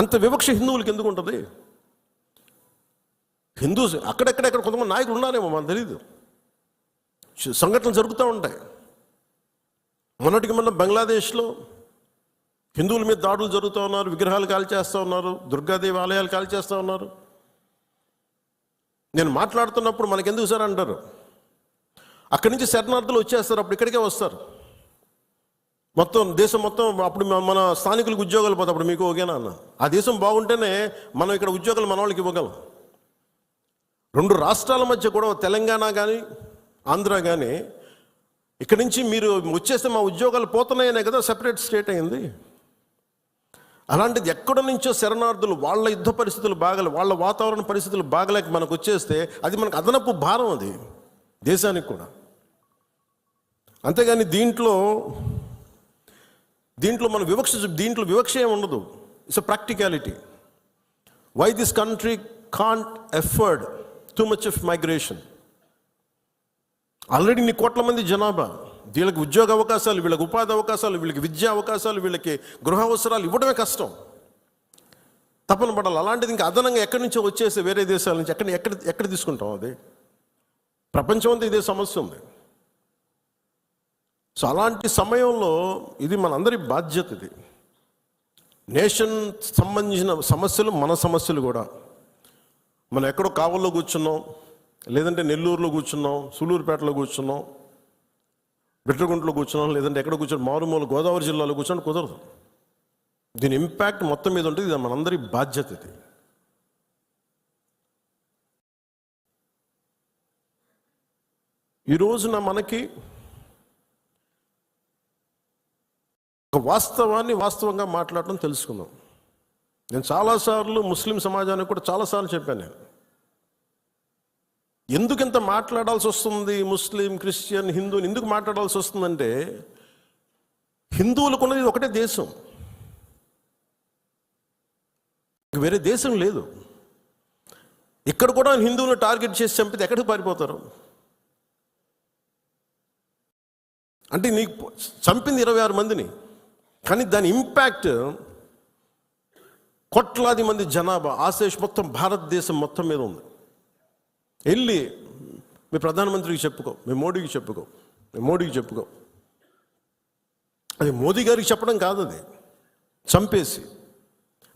అంత వివక్ష హిందువులకి ఎందుకు ఉంటుంది? హిందూ అక్కడెక్కడెక్కడ కొంతమంది నాయకులు ఉన్నారేమో మనకు తెలియదు సంఘటనలు జరుగుతూ ఉంటాయి. మొన్నటికి మొన్న బంగ్లాదేశ్లో హిందువుల మీద దాడులు జరుగుతూ ఉన్నారు విగ్రహాలు కాల్చేస్తూ ఉన్నారు దుర్గాదేవి ఆలయాలు కాల్చేస్తూ ఉన్నారు. నేను మాట్లాడుతున్నప్పుడు మనకెందుకు సార్ అంటారు? అక్కడి నుంచి శరణార్థులు వచ్చేస్తారు అప్పుడు ఇక్కడికే వస్తారు. మొత్తం దేశం మొత్తం అప్పుడు మన- మన స్థానికులకు ఉద్యోగాలు పోతాయి. అప్పుడు మీకు ఓకేనా అన్న? ఆ దేశం బాగుంటేనే మనం ఇక్కడ ఉద్యోగాలు మన వాళ్ళకి ఇవ్వగలం. రెండు రాష్ట్రాల మధ్య కూడా తెలంగాణ కానీ ఆంధ్ర కానీ ఇక్కడి నుంచి మీరు వచ్చేస్తే మా ఉద్యోగాలు పోతున్నాయనే కదా సెపరేట్ స్టేట్ అయింది. అలాంటిది ఎక్కడి నుంచో శరణార్థులు వాళ్ళ యుద్ధ పరిస్థితులు బాగలే వాళ్ళ వాతావరణ పరిస్థితులు బాగలేక మనకు వచ్చేస్తే అది మనకు అదనపు భారం అది దేశానికి కూడా. అంతేగాని దీంట్లో దీంట్లో మనం వివక్ష దీంట్లో వివక్ష ఏమి ఉండదు. It's a practicality why this country can't afford too much of migration already ఇన్ని కోట్ల మంది జనాభా. వీళ్ళకి ఉద్యోగ అవకాశాలు వీళ్ళకి ఉపాధి అవకాశాలు వీళ్ళకి విద్యా అవకాశాలు వీళ్ళకి గృహ అవసరాలు ఇవ్వడమే కష్టం. తపన పడాలి. అలాంటిది ఇంకా అదనంగా ఎక్కడి నుంచో వచ్చేసి వేరే దేశాల నుంచి ఎక్కడ ఎక్కడ ఎక్కడ తీసుకుంటాం అది? ప్రపంచం అంతా ఇదే సమస్య ఉంది. సో అలాంటి సమయంలో ఇది మనందరి బాధ్యత ఇది. నేషన్ సంబంధించిన సమస్యలు మన సమస్యలు కూడా. మనం ఎక్కడో కావల్లో కూర్చున్నాం లేదంటే నెల్లూరులో కూర్చున్నాం సూలూరుపేటలో కూర్చున్నాం బిట్రగుంటలో కూర్చున్నాం లేదంటే ఎక్కడ కూర్చొని మారుమూల గోదావరి జిల్లాలో కూర్చోండి కుదరదు. దీని ఇంపాక్ట్ మొత్తం మీద ఉంటుంది ఇది మనందరి బాధ్యత ఇది. ఈ రోజున మనకి ఒక వాస్తవాన్ని వాస్తవంగా మాట్లాడటం తెలుసుకుందాం. నేను చాలాసార్లు ముస్లిం సమాజానికి కూడా చాలాసార్లు చెప్పాను నేను. ఎందుకు ఇంత మాట్లాడాల్సి వస్తుంది ముస్లిం క్రిస్టియన్ హిందూని ఎందుకు మాట్లాడాల్సి వస్తుందంటే హిందువులకు ఉన్నది ఒకటే దేశం. వేరే దేశం లేదు. ఇక్కడ కూడా హిందువులను టార్గెట్ చేసి చంపితే ఎక్కడికి పారిపోతారు? అంటే నీకు చంపింది ఇరవై ఆరు మందిని. కానీ దాని ఇంపాక్ట్ కోట్లాది మంది జనాభా ఆశేష్ మొత్తం భారతదేశం మొత్తం మీద ఉంది. వెళ్ళి మీ ప్రధానమంత్రికి చెప్పుకో మీ మోడీకి చెప్పుకో మీ మోడీకి చెప్పుకో. అది మోదీ గారికి చెప్పడం కాదు అది. చంపేసి.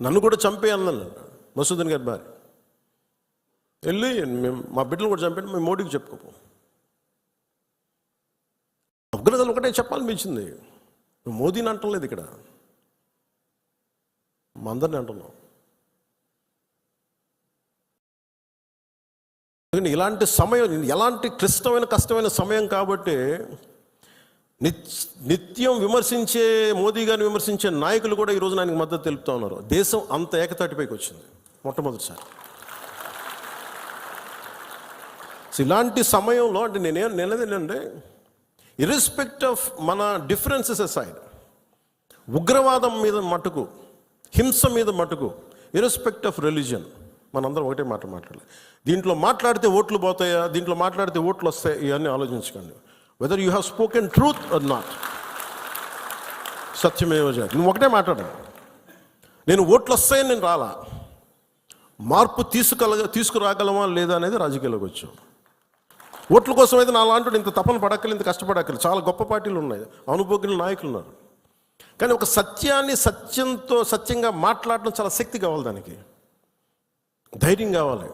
నన్ను కూడా చంపే అన్నాను మసూదన్ గారి భార్య. వెళ్ళి మేము మా బిడ్డలు కూడా చంపండి మేము మోడీకి చెప్పుకోపో ఉగ్రతలు ఒకటే చెప్పాలనిపించింది. నువ్వు మోదీని అంటలేదు ఇక్కడ. మందరిని అంటున్నావు. ఇలాంటి సమయం ఎలాంటి క్లిష్టమైన కష్టమైన సమయం కాబట్టి నిత్ నిత్యం విమర్శించే మోదీ గారిని విమర్శించే నాయకులు కూడా ఈ రోజు ఆయనకు మద్దతు తెలుపుతూ ఉన్నారు. దేశం అంత ఏకతాటిపైకి వచ్చింది మొట్టమొదటిసారి. ఇలాంటి సమయంలో అంటే నేనేం నిలదేనండి ఇర్రెస్పెక్ట్ ఆఫ్ మన డిఫరెన్సెస్ సైడ్ ఉగ్రవాదం మీద మటుకు హింస మీద మటుకు ఇర్రెస్పెక్ట్ ఆఫ్ రిలీజన్ మనందరం ఒకటే మాట మాట్లాడాలి దీంట్లో మాట్లాడితే ఓట్లు పోతాయా దీంట్లో మాట్లాడితే ఓట్లు వస్తాయి ఇవన్నీ ఆలోచించకండి whether you have spoken truth or not సత్యమేవ జాతి నువ్వు ఒకటే మాట్లాడు నేను ఓట్లు వస్తాయని నేను రాలా మార్పు తీసుకల తీసుకురాగలమా లేదా అనేది రాజకీయాలకు వచ్చాం ఓట్ల కోసం అయితే నా లాంటి ఇంత తపన పడక్కలు ఇంత కష్టపడక్కలు చాలా గొప్ప పార్టీలు ఉన్నాయి. అనుభోగ్యులు నాయకులు ఉన్నారు. కానీ ఒక సత్యాన్ని సత్యంతో సత్యంగా మాట్లాడడం చాలా శక్తి కావాలి దానికి. ధైర్యం కావాలి.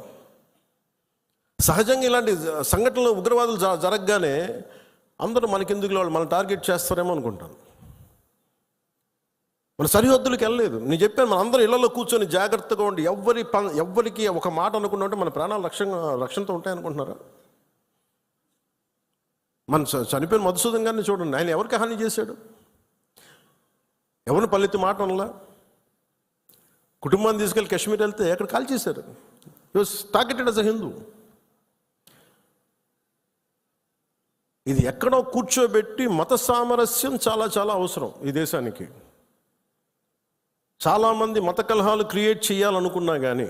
సహజంగా ఇలాంటి సంఘటనలు ఉగ్రవాదులు జ- జరగగానే అందరూ మనకెందుకు వాళ్ళు? మనం టార్గెట్ చేస్తారేమో అనుకుంటాను. మన సరిహద్దులకు వెళ్ళలేదు. నేను చెప్పాను మన అందరూ ఇళ్ళలో కూర్చొని జాగ్రత్తగా ఉండి ఎవ్వరి ప ఎవ్వరికి ఒక మాట అనుకున్నా ఉంటే మన ప్రాణాలు రక్షణ రక్షణతో ఉంటాయనుకుంటున్నారా? మన చనిపోయిన మధుసూదన్ గారిని చూడండి. ఆయన ఎవరికి హాని చేశాడు? ఎవరిని పల్లెత్తి మాట అనలా? కుటుంబాన్ని తీసుకెళ్ళి కాశ్మీర్ వెళ్తే ఎక్కడ కాల్ చేశారు? టార్గెటెడ్ అస్ అ హిందూ ఇది ఎక్కడో కూర్చోబెట్టి మత సామరస్యం చాలా చాలా అవసరం ఈ దేశానికి. చాలామంది మత కలహాలు క్రియేట్ చేయాలనుకున్నా కానీ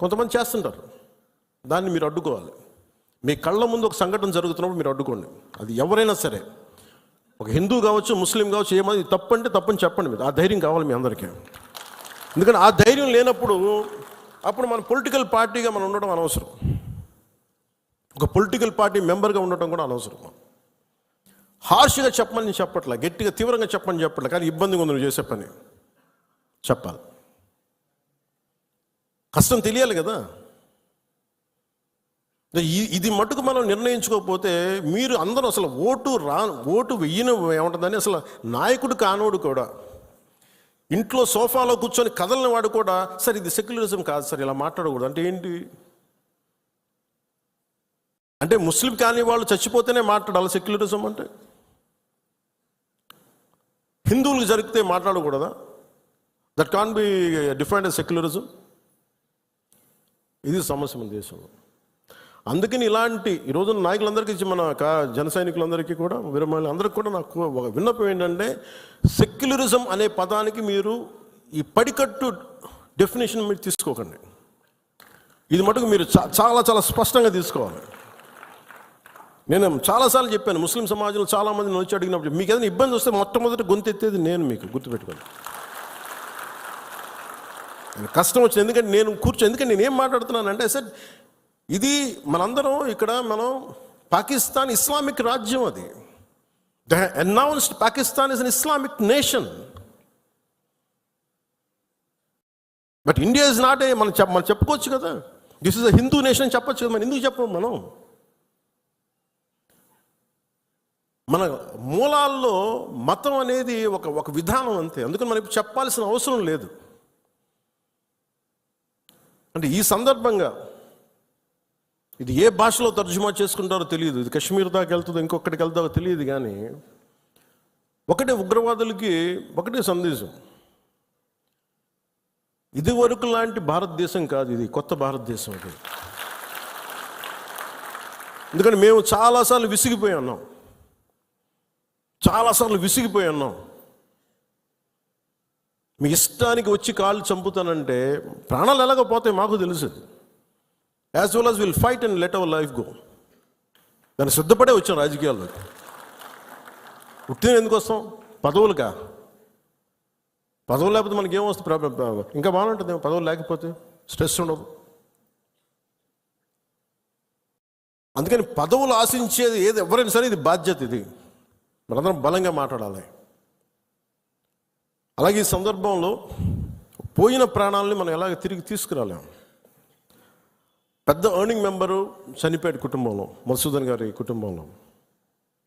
కొంతమంది చేస్తుంటారు. దాన్ని మీరు అడ్డుకోవాలి. మీ కళ్ళ ముందు ఒక సంఘటన జరుగుతున్నప్పుడు మీరు అడ్డుకోండి. అది ఎవరైనా సరే. ఒక హిందూ కావచ్చు ముస్లిం కావచ్చు ఏమైనా తప్పంటే తప్పని చెప్పండి మీరు. ఆ ధైర్యం కావాలి మీ అందరికీ. ఎందుకంటే ఆ ధైర్యం లేనప్పుడు అప్పుడు మన పొలిటికల్ పార్టీగా మనం ఉండడం అనవసరం. ఒక పొలిటికల్ పార్టీ మెంబర్గా ఉండటం కూడా అనవసరం. హార్ష్గా చెప్పమని నేను చెప్పట్లే గట్టిగా తీవ్రంగా చెప్పమని చెప్పట్లే కానీ ఇబ్బందిగా ఉంది నువ్వు చేసే పని. చెప్పాలి. కష్టం తెలియాలి కదా. ఇది మటుకు మనం నిర్ణయించుకోకపోతే మీరు అందరూ అసలు ఓటు రా ఓటు వెయ్యిన ఏముంటుందని అసలు నాయకుడు కానోడు కూడా. ఇంట్లో సోఫాలో కూర్చొని కదలని వాడు కూడా సార్ ఇది సెక్యులరిజం కాదు సార్ ఇలా మాట్లాడకూడదు. అంటే ఏంటి? అంటే ముస్లిం కాని వాళ్ళు చచ్చిపోతేనే మాట్లాడాలి సెక్యులరిజం అంటే? హిందువులకు జరిగితే మాట్లాడకూడదా? That can be different secularism ఇది సమస్య మన దేశంలో. అందుకని ఇలాంటి ఈ రోజున నాయకులందరికీ మన జన సైనికులందరికీ కూడా విరమాలి అందరికీ కూడా నాకు ఒక విన్నపం ఏంటంటే సెక్యులరిజం అనే పదానికి మీరు ఈ పడికట్టు డెఫినేషన్ మీరు తీసుకోకండి. ఇది మటుకు మీరు చాలా చాలా స్పష్టంగా తీసుకోవాలి. నేను చాలాసార్లు చెప్పాను ముస్లిం సమాజంలో చాలామంది నొచ్చి అడిగినప్పుడు మీకు ఏదైనా ఇబ్బంది వస్తే మొట్టమొదటి గొంతెత్తేది నేను మీకు గుర్తుపెట్టుకోండి. కష్టం వచ్చింది ఎందుకంటే నేను కూర్చో ఎందుకంటే నేను ఏం మాట్లాడుతున్నానంటే సార్ ఇది మనందరం ఇక్కడ మనం పాకిస్తాన్ ఇస్లామిక్ రాజ్యం అది. The announced Pakistan is an Islamic nation but India is not a మనం చెప్ మనం చెప్పుకోవచ్చు కదా. This is a Hindu nation చెప్పొచ్చు కదా. మనం ఎందుకు చెప్పం మనం? మన మూలాల్లో మతం అనేది ఒక ఒక విధానం అంతే. అందుకని మనకి చెప్పాల్సిన అవసరం లేదు. అంటే ఈ సందర్భంగా ఇది ఏ భాషలో తర్జుమా చేసుకుంటారో తెలియదు. ఇది కశ్మీర్ దాకా వెళ్తుందో ఇంకొకటికి వెళ్తారో తెలియదు కానీ ఒకటే ఉగ్రవాదులకి ఒకటే సందేశం. ఇది వరకు లాంటి భారతదేశం కాదు ఇది కొత్త భారతదేశం ఇది ఎందుకంటే మేము చాలాసార్లు విసిగిపోయి ఉన్నాం. చాలాసార్లు విసిగిపోయి ఉన్నాం. మీ ఇష్టానికి వచ్చి కాళ్ళు చంపుతానంటే ప్రాణాలు ఎలాగ పోతాయి మాకు తెలుసు. As well as will fight and let our life go దాన్ని సిద్ధపడే వచ్చాం రాజకీయాల్లోకి ఉట్టిన ఎందుకు వస్తాం పదవులుగా. పదవులు లేకపోతే మనకి ఏమొస్తుంది ప్రాబ్లం ఇంకా బాగుంటుంది పదవులు లేకపోతే స్ట్రెస్ ఉండదు. అందుకని పదవులు ఆశించేది ఏది ఎవరైనా సరే ఇది బాధ్యత ఇది. మనందరం బలంగా మాట్లాడాలి. అలాగే ఈ సందర్భంలో పోయిన ప్రాణాలని మనం ఎలాగ తిరిగి తీసుకురాలేము పెద్ద ఎర్నింగ్ మెంబరు చనిపోయాడు కుటుంబంలో మధుసూదన్ గారి కుటుంబంలో.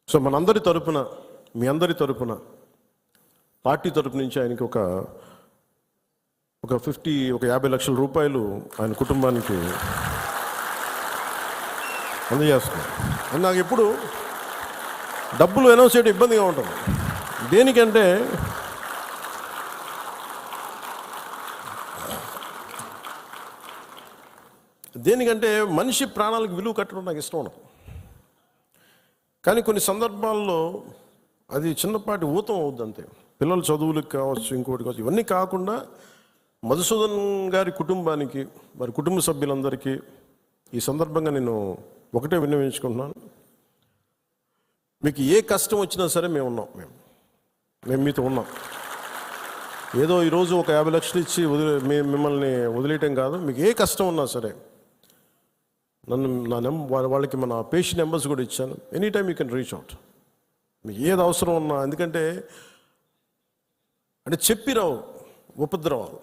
సో మనందరి తరపున మీ అందరి తరపున పార్టీ తరపు నుంచి ఆయనకి ఒక ఒక ఫిఫ్టీ ఒక యాభై లక్షల రూపాయలు ఆయన కుటుంబానికి అందజేస్తున్నాం నాకు ఎప్పుడు డబ్బులు అనౌన్స్ చేయడం ఇబ్బందిగా ఉంటుంది. దేనికంటే దేనికంటే మనిషి ప్రాణాలకు విలువ కట్టడం నాకు ఇష్టం ఉండదు. కానీ కొన్ని సందర్భాల్లో అది చిన్నపాటి ఊతం అవుద్ది అంతే. పిల్లల చదువులకు కావచ్చు ఇంకోటి కావచ్చు ఇవన్నీ కాకుండా మధుసూదన్ గారి కుటుంబానికి వారి కుటుంబ సభ్యులందరికీ ఈ సందర్భంగా నేను ఒకటే విన్నవించుకుంటున్నాను. మీకు ఏ కష్టం వచ్చినా సరే మేము ఉన్నాం మేము. మేము మీతో ఉన్నాం. ఏదో ఈరోజు ఒక యాభై లక్షలు ఇచ్చి వదిలే మిమ్మల్ని వదిలేయటం కాదు. మీకు ఏ కష్టం ఉన్నా సరే నన్ను నా నెం వాళ్ళ- వాళ్ళకి మన పేషెంట్ నెంబర్స్ కూడా ఇచ్చాను. Any time you can reach out మీకు ఏది అవసరం ఉన్నా ఎందుకంటే అంటే చెప్పిరావు ఉపద్రవాలు.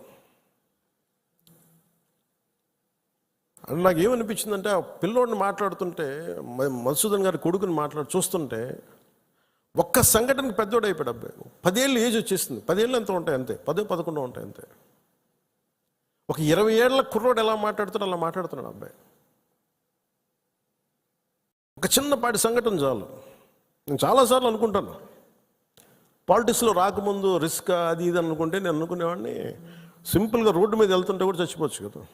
అని నాకు ఏమనిపించిందంటే ఆ పిల్లోడిని మాట్లాడుతుంటే మధుసూదన్ గారి కొడుకుని మాట్లాడు చూస్తుంటే ఒక్క సంఘటన పెద్దోడు అయిపోయాడు అబ్బాయి. పదేళ్ళు ఏజ్ వచ్చేసింది. పదేళ్ళు ఎంత ఉంటాయి అంతే. పదే పదకొండు ఉంటాయి అంతే. ఒక ఇరవై ఏళ్ళ కుర్రోడు ఎలా మాట్లాడుతున్నాడు అలా మాట్లాడుతున్నాడు అబ్బాయి. ఒక చిన్నపాటి సంఘటన చాలు. నేను చాలాసార్లు అనుకుంటాను. పాలిటిక్స్లో రాకముందు రిస్క్ అది ఇది అనుకుంటే నేను అనుకునేవాడిని. సింపుల్గా రోడ్డు మీద వెళ్తుంటే కూడా చచ్చిపోవచ్చు కదా.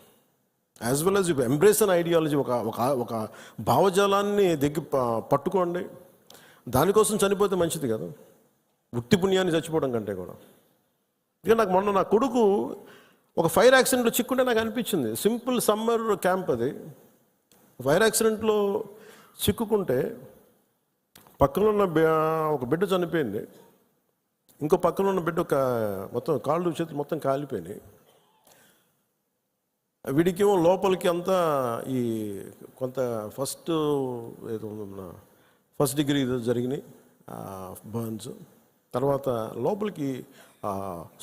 As well as you embrace an ideology ఒక ఒక ఒక భావజాలాన్ని దగ్గి పట్టుకోండి. దానికోసం చనిపోతే మంచిది కదా. వృత్తి పుణ్యాన్ని చచ్చిపోవడం కంటే కూడా. ఇక నాకు మొన్న నా కొడుకు ఒక ఫైర్ యాక్సిడెంట్లో చిక్కుంటే నాకు అనిపించింది. సింపుల్ సమ్మర్ క్యాంప్ అది. ఫైర్ యాక్సిడెంట్లో చిక్కుకుంటే పక్కన ఉన్న ఒక బిడ్డ చనిపోయింది. ఇంకో పక్కన ఉన్న బిడ్డ ఒక మొత్తం కాళ్ళు చేతులు మొత్తం కాలిపోయినాయి. వీడికేమో లోపలికి అంతా ఈ కొంత ఫస్ట్ ఏదో ఫస్ట్ డిగ్రీ ఏదో జరిగినాయి బర్న్స్. తర్వాత లోపలికి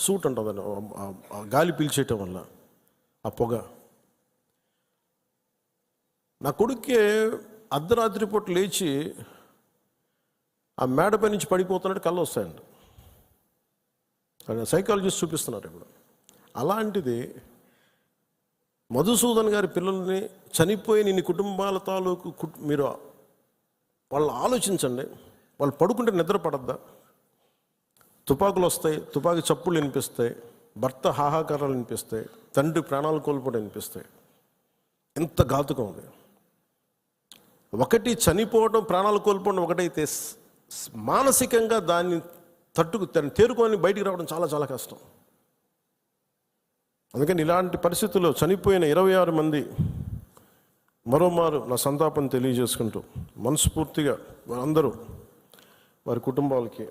సూట్ ఉంటుంది గాలి పీల్చేయటం వల్ల ఆ పొగ. నా కొడుకే అర్ధరాత్రి పూట లేచి ఆ మేడపై నుంచి పడిపోతున్నట్టు కళ్ళు వస్తాయండి సైకాలజిస్ట్ చూపిస్తున్నారు ఇప్పుడు. అలాంటిది మధుసూదన్ గారి పిల్లల్ని చనిపోయిన ఇన్ని కుటుంబాల తాలూకు కుట్- మీరు వాళ్ళు ఆలోచించండి. వాళ్ళు పడుకుంటే నిద్ర పడద్దా? తుపాకులు వస్తాయి తుపాకి చప్పులు వినిపిస్తాయి భర్త హాహాకారాలు వినిపిస్తాయి తండ్రి ప్రాణాలు కోల్పోవడం వినిపిస్తాయి. ఎంత ఘాతుకం ఉంది ఒకటి చనిపోవడం ప్రాణాలు కోల్పోవడం ఒకటైతే మానసికంగా దాన్ని తట్టుకు దాన్ని తేరుకొని బయటికి రావడం చాలా చాలా కష్టం. అందుకని ఇలాంటి పరిస్థితుల్లో చనిపోయిన ఇరవై ఆరు మంది మరోమారు నా సంతాపం తెలియజేసుకుంటూ మనస్ఫూర్తిగా వారందరూ వారి కుటుంబాలకి